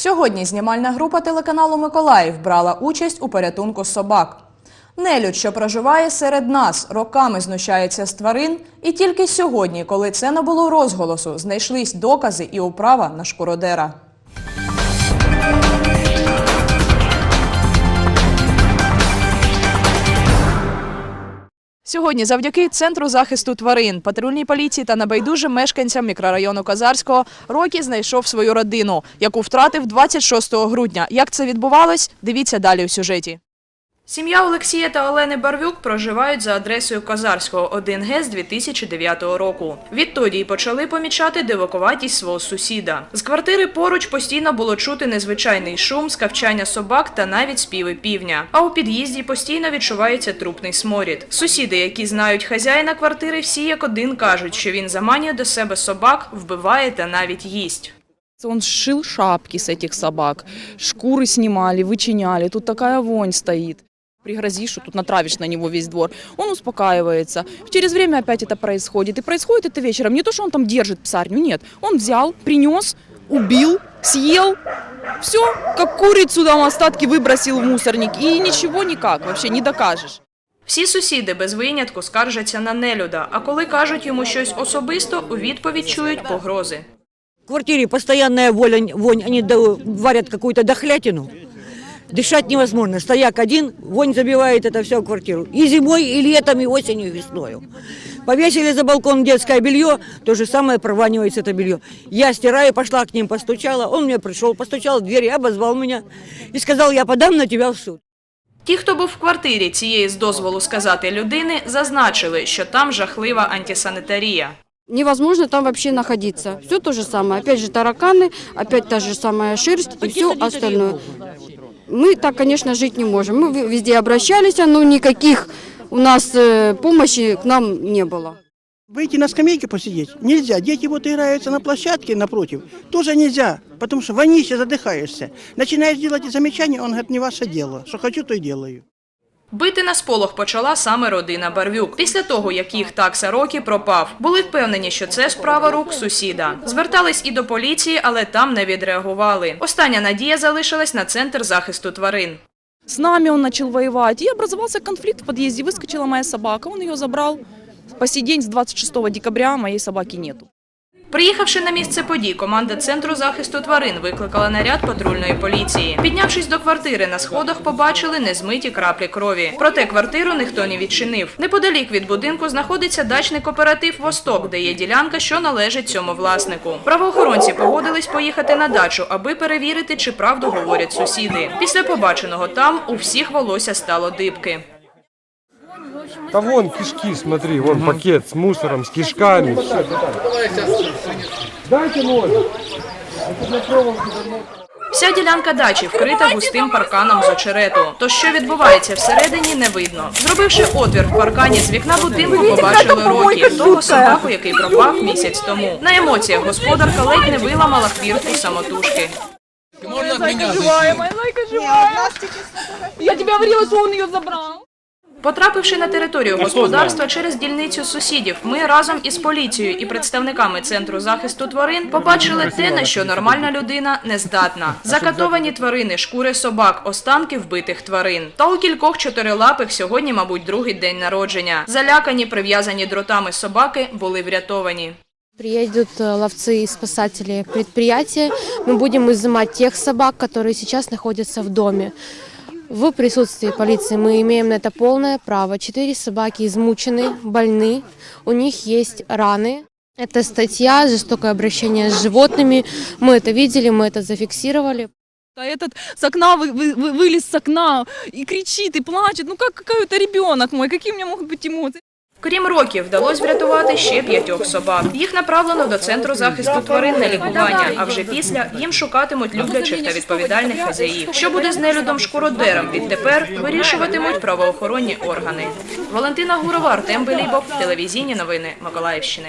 Сьогодні знімальна група телеканалу Миколаїв брала участь у порятунку собак. Нелюд, що проживає серед нас, роками знущається з тварин, і тільки сьогодні, коли це набуло розголосу, знайшлись докази і управа на шкуродера. Сьогодні, завдяки центру захисту тварин, патрульній поліції та небайдужим мешканцям мікрорайону Казарського Рокі знайшов свою родину, яку втратив 26 грудня. Як це відбувалось? Дивіться далі у сюжеті. Сім'я Олексія та Олени Барвюк проживають за адресою Козарського 1Г з 2009 року. Відтоді й почали помічати дивакуватість свого сусіда. З квартири поруч постійно було чути незвичайний шум, скавчання собак та навіть співи півня. А у під'їзді постійно відчувається трупний сморід. Сусіди, які знають хазяїна квартири, всі як один кажуть, що він заманює до себе собак, вбиває та навіть їсть. Он сшил шапки с этих собак, шкуры снимали, вычиняли. Тут такая вонь стоит. Пригрозишь, что тут натравишь на него весь двор. Он успокаивается. Через время опять это происходит. И происходит это вечером. Не то, что он там держит псарню, нет. Он взял, принес, убил, съел. Все, как курицу там остатки выбросил в мусорник. И ничего никак, вообще не докажешь. Всі сусіди без винятку скаржаться на нелюда, а коли кажуть йому щось особисто, у відповідь чують погрози. В квартире постоянная вонь, вонь они до- варят какую-то дохлятину. Дышать невозможно. Стояк один, вонь забивает это все в квартиру. И зимой, и летом, и осенью, и весною. Повесили за балкон детское белье, то же самое прованивается это белье. Я стираю, пошла к ним, постучала. Он мне пришел, постучал в дверь, и обозвал меня. И сказал, я подам на тебя в суд. Ті, хто був в квартирі цієї з дозволу сказати людини, зазначили, що там жахлива антисанітарія. невозможно там вообще находиться. Все то же самое. Опять же тараканы, опять та же самая шерсть и все остальное. Мы так, конечно, жить не можем. Мы везде обращались, но никаких у нас э, помощи к нам не было. Выйти на скамейке посидеть нельзя. Дети вот играются на площадке напротив. Тоже нельзя, потому что вонище задыхаешься. Начинаешь делать замечания, он говорит, не ваше дело. Что хочу, то и делаю. Бити на сполох почала саме родина Барвюк. Після того, як їх такса Рокі пропав, були впевнені, що це справа рук сусіда. Звертались і до поліції, але там не відреагували. Остання надія залишилась на центр захисту тварин. С нами он начал воевать. И образовался конфликт в подъезде. Выскочила моя собака, он ее забрал. По сей день, с 26 декабря, моей собаки нету. Приїхавши на місце подій, команда центру захисту тварин викликала наряд патрульної поліції. Піднявшись до квартири, на сходах побачили незмиті краплі крові. Проте квартиру ніхто не відчинив. Неподалік від будинку знаходиться дачний кооператив Восток, де є ділянка, що належить цьому власнику. Правоохоронці погодились поїхати на дачу, аби перевірити, чи правду говорять сусіди. Після побаченого там у всіх волосся стало дибки. Да вон кишки, смотри, вон пакет с мусором, с кишками. Дайте ноль. Вся ділянка дачі вкрита густим парканом з очерету. То що відбувається всередині, не видно. Зробивши отвір в паркані з вікна будинку, побачили роки того собаку, який пропав місяць тому. На емоціях господарка ледь не виламала хвіртку самотужки. Я тебе говорила, что он ее забрал. Потрапивши на територію господарства через дільницю сусідів, ми разом із поліцією і представниками центру захисту тварин побачили те, на що нормальна людина не здатна. Закатовані тварини, шкури собак, останки вбитих тварин. Та у кількох чотирилапих сьогодні, мабуть, другий день народження. Залякані, прив'язані дротами собаки були врятовані. Приедут э, ловцы и спасатели предприятия. Мы будем изымать тех собак, которые сейчас находятся в доме. В присутствии полиции мы имеем на это полное право. Четыре собаки измучены, больны, у них есть раны. Это статья «Жестокое обращение с животными». Мы это видели, мы это зафиксировали. А этот с окна вы- вы- вы- вылез с окна и кричит, и плачет. Ну как какой-то ребенок мой, какие у меня могут быть эмоции? Крім років, вдалося врятувати ще п'ятьох собак. Їх направлено до центру захисту тварин на лікування. А вже після їм шукатимуть люблячих та відповідальних хазяїв. Що буде з нелюдом шкуродером? Відтепер вирішуватимуть правоохоронні органи. Валентина Гурова, Артем Белібов, телевізійні новини Миколаївщини.